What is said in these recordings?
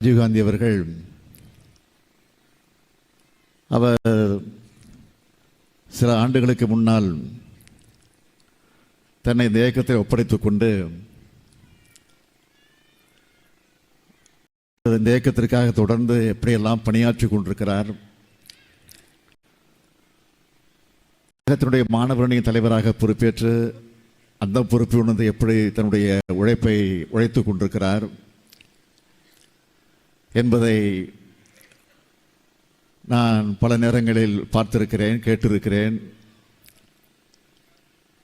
ராஜீவ்காந்தி அவர்கள் அவர் சில ஆண்டுகளுக்கு முன்னால் தன்னை இந்த இயக்கத்தை ஒப்படைத்துக் கொண்டு இந்த இயக்கத்திற்காக தொடர்ந்து எப்படியெல்லாம் பணியாற்றி கொண்டிருக்கிறார் இயக்கத்தினுடைய மாணவரணியின் தலைவராக பொறுப்பேற்று அந்த பொறுப்பு உணர்ந்து எப்படி தன்னுடைய உழைப்பை உழைத்துக் கொண்டிருக்கிறார் என்பதை நான் பல நேரங்களில் பார்த்திருக்கிறேன் கேட்டிருக்கிறேன்.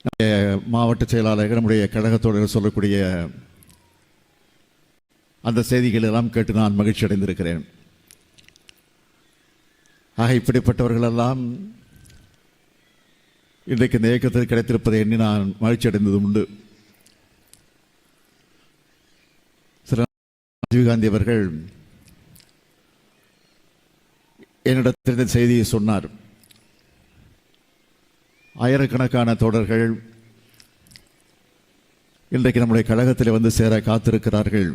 நம்முடைய மாவட்ட செயலாளர்கள் நம்முடைய கழகத்தோடு சொல்லக்கூடிய அந்த செய்திகள் எல்லாம் கேட்டு நான் மகிழ்ச்சி அடைந்திருக்கிறேன். ஆக இப்படிப்பட்டவர்களெல்லாம் இன்றைக்கு இந்த இயக்கத்தில் கிடைத்திருப்பதை எண்ணி நான் மகிழ்ச்சி அடைந்தது உண்டு. சில ராஜீவ்காந்தி அவர்கள் என்னிடத்தில் இந்த செய்தியை சொன்னார். ஆயிரக்கணக்கான தோழர்கள் இன்றைக்கு நம்முடைய கழகத்தில் வந்து சேர காத்திருக்கிறார்கள்.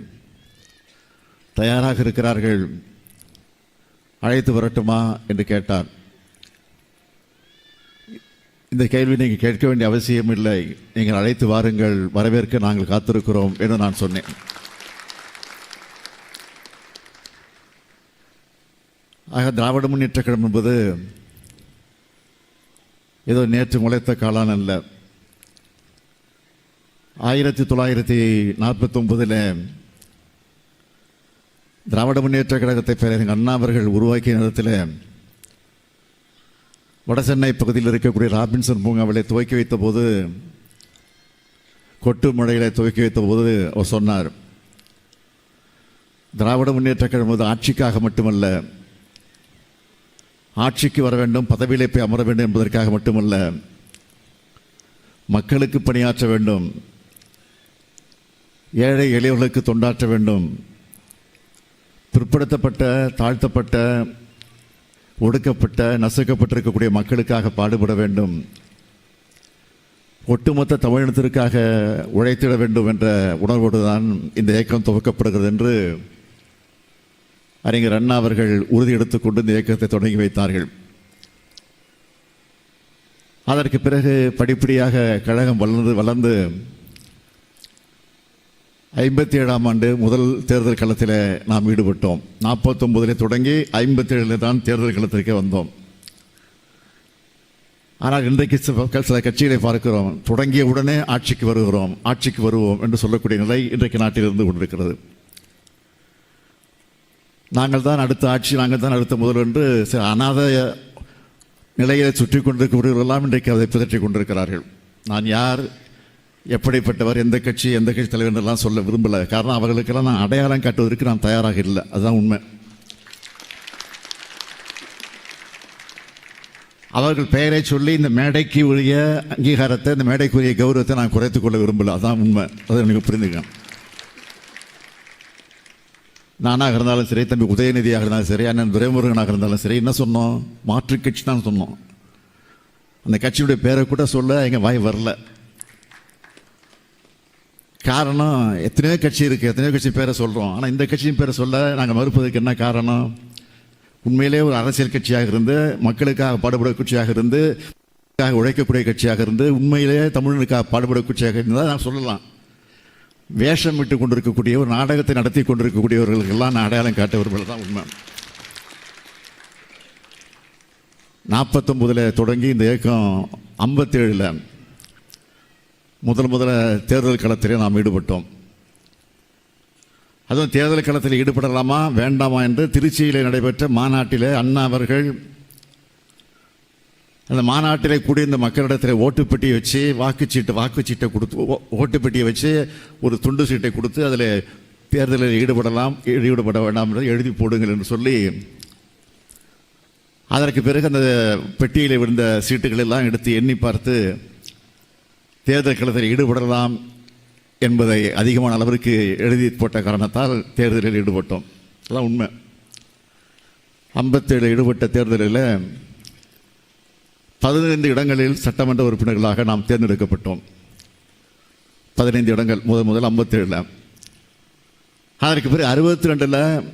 தயாராக இருக்கிறார்கள். அழைத்து வரட்டுமா என்று கேட்டார். இந்த கேள்வி நீங்கள் கேட்க வேண்டிய அவசியம் இல்லை நீங்கள் அழைத்து வாருங்கள். வரவேற்க நாங்கள் காத்திருக்கிறோம் என்று நான் சொன்னேன். ஆக திராவிட முன்னேற்ற கழகம் என்பது ஏதோ நேற்று முளைத்த காளான் அல்ல. ஆயிரத்தி தொள்ளாயிரத்தி நாற்பத்தொம்பதில் திராவிட முன்னேற்ற கழகத்தை பேரறிஞர் அண்ணா அவர்கள் உருவாக்கிய நேரத்தில் வடசென்னை பகுதியில் இருக்கக்கூடிய ராபின்சன் பூங்காவிலே துவக்கி வைத்த போது கொட்டு மழையில துவக்கி வைத்த போது அவர் சொன்னார் திராவிட முன்னேற்ற கழகம் ஆட்சிக்காக மட்டுமல்ல ஆட்சிக்கு வர வேண்டும் பதவியிலே போய் அமர வேண்டும் என்பதற்காக மட்டுமல்ல மக்களுக்கு பணியாற்ற வேண்டும் ஏழை எளியவர்களுக்கு தொண்டாற்ற வேண்டும் பிற்படுத்தப்பட்ட தாழ்த்தப்பட்ட ஒடுக்கப்பட்ட நசுக்கப்பட்டிருக்கக்கூடிய மக்களுக்காக பாடுபட வேண்டும் ஒட்டுமொத்த தமிழினத்திற்காக உழைத்திட வேண்டும் என்ற உணர்வோடு தான் இந்த இயக்கம் துவக்கப்படுகிறது என்று அறிஞர் அண்ணா அவர்கள் உறுதி எடுத்துக்கொண்டு இந்த இயக்கத்தை தொடங்கி வைத்தார்கள். அதற்கு பிறகு படிப்படியாக கழகம் வளர்ந்து வளர்ந்து ஐம்பத்தி ஏழாம் ஆண்டு முதல் தேர்தல் களத்தில் நாம் ஈடுபட்டோம். நாற்பத்தொன்பதில் தொடங்கி ஐம்பத்தி ஏழில் தான் தேர்தல் களத்திற்கே வந்தோம். ஆனால் இன்றைக்கு சில சில கட்சிகளை பார்க்கிறோம். தொடங்கிய உடனே ஆட்சிக்கு வருகிறோம் ஆட்சிக்கு வருவோம் என்று சொல்லக்கூடிய நிலை இன்றைக்கு நாட்டில் இருந்து கொண்டிருக்கிறது. நாங்கள் தான் அடுத்த ஆட்சி நாங்கள் தான் அடுத்த முதல் என்று சில அநாத நிலையை சுற்றி கொண்டிருக்கிறவர்களெல்லாம் இன்றைக்கு அதை பிதற்றிக் கொண்டிருக்கிறார்கள். நான் யார் எப்படிப்பட்டவர் எந்த கட்சி எந்த கட்சி தலைவர் எல்லாம் சொல்ல விரும்பல. காரணம் அவர்களுக்கெல்லாம் நான் அடையாளம் காட்டுவதற்கு நான் தயாராக இல்லை. அதுதான் உண்மை. அவர்கள் பெயரை சொல்லி இந்த மேடைக்கு உரிய அங்கீகாரத்தை இந்த மேடைக்குரிய கௌரவத்தை நான் குறைத்துக் கொள்ள விரும்பல. அதான் உண்மை. அதை எனக்கு புரிந்துக்கணும். நானாக இருந்தாலும் சரி தம்பி உதயநிதியாக இருந்தாலும் சரி அண்ணன் துரைமுருகனாக இருந்தாலும் சரி என்ன சொன்னோம்? மாற்று கட்சி தான் சொன்னோம். அந்த கட்சியுடைய பேரை கூட சொல்ல எங்கள் வாய் வரல. காரணம் எத்தனையோ கட்சி இருக்குது எத்தனையோ கட்சி பேரை சொல்கிறோம் ஆனால் இந்த கட்சியின் பேரை சொல்ல நாங்கள் மறுப்பதற்கு என்ன காரணம்? உண்மையிலே ஒரு அரசியல் கட்சியாக இருந்து மக்களுக்காக பாடுபட கட்சியாக இருந்து உழைக்கக்கூடிய கட்சியாக இருந்து உண்மையிலே தமிழனுக்காக பாடுபட கட்சியாக இருந்தால் நான் சொல்லலாம். வேஷம் விட்டு கொண்டிருக்கக்கூடிய ஒரு நாடகத்தை நடத்தி கொண்டிருக்கக்கூடியவர்களுக்கெல்லாம் நான் அடையாளம் காட்டவர்கள் தான் உண்மை. நாற்பத்தொம்பதில் தொடங்கி இந்த இயக்கம் ஐம்பத்தேழில் முதல் முதல்ல தேர்தல் களத்திலே நாம் ஈடுபட்டோம். அதுவும் தேர்தல் களத்தில் ஈடுபடலாமா வேண்டாமா என்று திருச்சியில் நடைபெற்ற மாநாட்டிலே அண்ணா அவர்கள் அந்த மாநாட்டிலே கூடி இந்த மக்களிடத்தில் ஓட்டுப்பெட்டியை வச்சு வாக்குச்சீட்டு வாக்குச்சீட்டை கொடுத்து ஓ- ஓட்டுப்பெட்டியை வச்சு ஒரு துண்டு சீட்டை கொடுத்து அதில் தேர்தலில் ஈடுபடலாம் ஈடுபட வேண்டாம் என்று எழுதி போடுங்கள் என்று சொல்லி அதற்கு பிறகு அந்த பெட்டியில் விழுந்த சீட்டுகளெல்லாம் எடுத்து எண்ணி பார்த்து தேர்தல் களத்தில் ஈடுபடலாம் என்பதை அதிகமான அளவிற்கு எழுதி போட்ட காரணத்தால் தேர்தலில் ஈடுபட்டோம். அதான் உண்மை. ஐம்பத்தேழு ஈடுபட்ட தேர்தலில் பதினைந்து இடங்களில் சட்டமன்ற உறுப்பினர்களாக நாம் தேர்ந்தெடுக்கப்பட்டோம். பதினைந்து இடங்கள் முதல் முதல் ஐம்பத்தேழில். அதற்கு பிறகு அறுபத்தி ரெண்டில்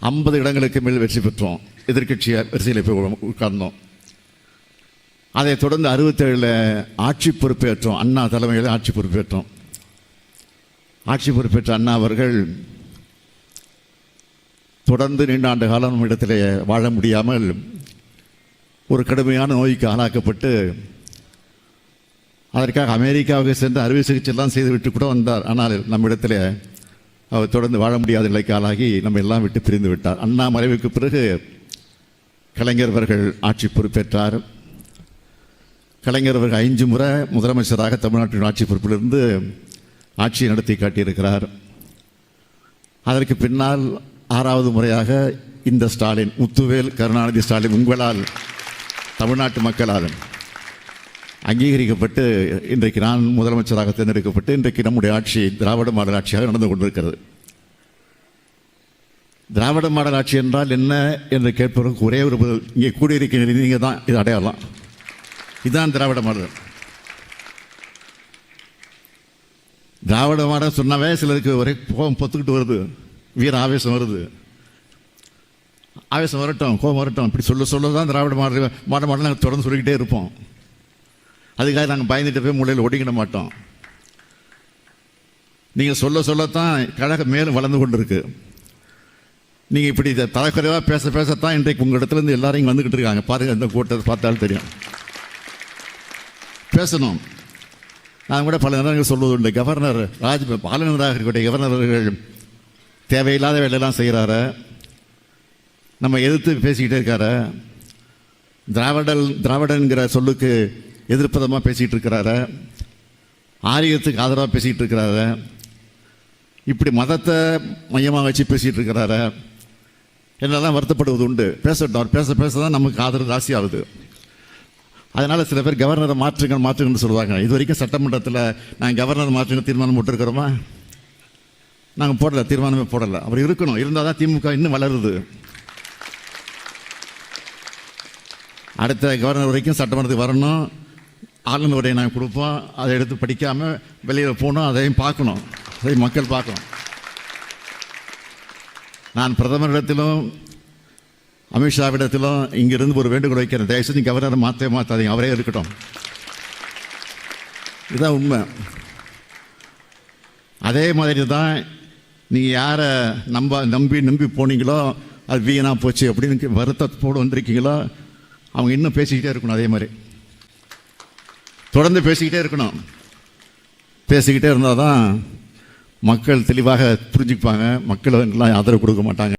ஐம்பது இடங்களுக்கு மேல் வெற்றி பெற்றோம். எதிர்கட்சியார் வரிசையில் போய் உட்கார்ந்தோம். அதைத் தொடர்ந்து அறுபத்தேழில் ஆட்சி பொறுப்பேற்றோம். அண்ணா தலைமையில் ஆட்சி பொறுப்பேற்றோம். ஆட்சி பொறுப்பேற்ற அண்ணா அவர்கள் தொடர்ந்து நீண்ட ஆண்டு காலம் இடத்திலே வாழ முடியாமல் ஒரு கடுமையான நோய்க்கு ஆளாக்கப்பட்டு அதற்காக அமெரிக்காவுக்கு சென்று அறுவை சிகிச்சைலாம் செய்துவிட்டு கூட வந்தார். ஆனால் நம்மிடத்தில் அவர் தொடர்ந்து வாழ முடியாத நிலைக்கு ஆளாகி நம்ம எல்லாம் விட்டு பிரிந்து விட்டார். அண்ணா மறைவுக்கு பிறகு கலைஞர் அவர்கள் ஆட்சி பொறுப்பேற்றார். கலைஞர் அவர்கள் ஐந்து முறை முதலமைச்சராக தமிழ்நாட்டின் ஆட்சி பொறுப்பிலிருந்து ஆட்சியை நடத்தி காட்டியிருக்கிறார். அதற்கு பின்னால் ஆறாவது முறையாக இந்த ஸ்டாலின் முத்துவேல் கருணாநிதி ஸ்டாலின் உங்களால் தமிழ்நாட்டு மக்களால் அங்கீகரிக்கப்பட்டு இன்றைக்கு நான் முதலமைச்சராக தேர்ந்தெடுக்கப்பட்டு இன்றைக்கு நம்முடைய ஆட்சி திராவிட மாடல் ஆட்சியாக நடந்து கொண்டிருக்கிறது. திராவிட மாடல் ஆட்சி என்றால் என்ன என்று கேட்பவருக்கு ஒரே ஒரு பதில் இங்கே கூடியிருக்கிற நீங்கள் தான் இது அடையாளம். இதுதான் திராவிட மாடல். திராவிட மாடல் சொன்னாவே சிலருக்கு ஒரே கோபம் பொத்துக்கிட்டு வருது வீர ஆவேசம் வருது. ஆவேசம் வரட்டும் கோபம் வரட்டும். இப்படி சொல்ல சொல்ல தான் திராவிட மாடல் மாட மாடல் நாங்கள் தொடர்ந்து சொல்லிக்கிட்டே இருப்போம். அதுக்காக நாங்கள் பயந்துட்டு போய் மூலையில் ஒடுங்கிட மாட்டோம். நீங்கள் சொல்ல சொல்லத்தான் கழகம் மேலும் வளர்ந்து கொண்டிருக்கு. நீங்கள் இப்படி இதை தலைக்குறைவாக பேச பேசத்தான் இன்றைக்கு உங்கள் இடத்துலேருந்து எல்லாரையும் வந்துக்கிட்டு இருக்காங்க. பாருங்கள் இந்த கூட்டத்தை பார்த்தாலும் தெரியும். பேசணும். நான் கூட பல நேரங்கள் சொல்வது உண்டு. கவர்னர் ராஜ் ஆளுநராக இருக்கக்கூடிய கவர்னர்கள் தேவையில்லாத வேலையெல்லாம் செய்கிறாரு நம்ம எதிர்த்து பேசிக்கிட்டே இருக்காரா. திராவிடல் திராவிடங்கிற சொல்லுக்கு எதிர்ப்பதமாக பேசிகிட்டு இருக்கிறாரு. ஆரியத்துக்கு ஆதரவாக பேசிக்கிட்டு இருக்கிறாரு. இப்படி மதத்தை மையமாக வச்சு பேசிகிட்டு இருக்கிறாரு. என்னெல்லாம் வருத்தப்படுவது உண்டு? பேசட்டும். அவர் பேச பேச தான் நமக்கு ஆதரவு ராசி ஆகுது அதனால் சில பேர் கவர்னரை மாற்றுங்க மாற்றுங்கன்னு சொல்லுவாங்க. இது வரைக்கும் சட்டமன்றத்தில் நாங்கள் கவர்னர் மாற்றுங்க தீர்மானம் போட்டிருக்கிறோமா? நாங்கள் போடலை தீர்மானமே போடலை. அவர் இருக்கணும். இருந்தால் தான் திமுக இன்னும் வளருது. அடுத்த கவர்னர் வரைக்கும் சட்டமன்றத்துக்கு வரணும். ஆளுநர் உரையை நாங்கள் கொடுப்போம். அதை எடுத்து படிக்காமல் வெளியில் போகணும். அதையும் பார்க்கணும். அதை மக்கள் பார்க்கணும். நான் பிரதமரிடத்திலும் அமித்ஷாவிடத்திலும் இங்கிருந்து ஒரு வேண்டுகோள் வைக்கிறேன். தயவுசெய்து கவர்னரை மாற்றவே மாற்றாதீங்க அவரே இருக்கட்டும். இதுதான் உண்மை. அதே மாதிரி தான் நீங்கள் யாரை நம்ப நம்பி நம்பி போனீங்களோ அது வீணாக போச்சு அப்படின்னு வருத்தத்தோடு வந்திருக்கீங்களோ அவங்க இன்னும் பேசிக்கிட்டே இருக்கணும் அதே மாதிரி. தொடர்ந்து பேசிக்கிட்டே இருக்கணும். பேசிக்கிட்டே இருந்தால் தான் மக்கள் தெளிவாக புரிஞ்சுப்பாங்க மக்கள் எல்லாம் ஆதரவு கொடுக்க மாட்டாங்க.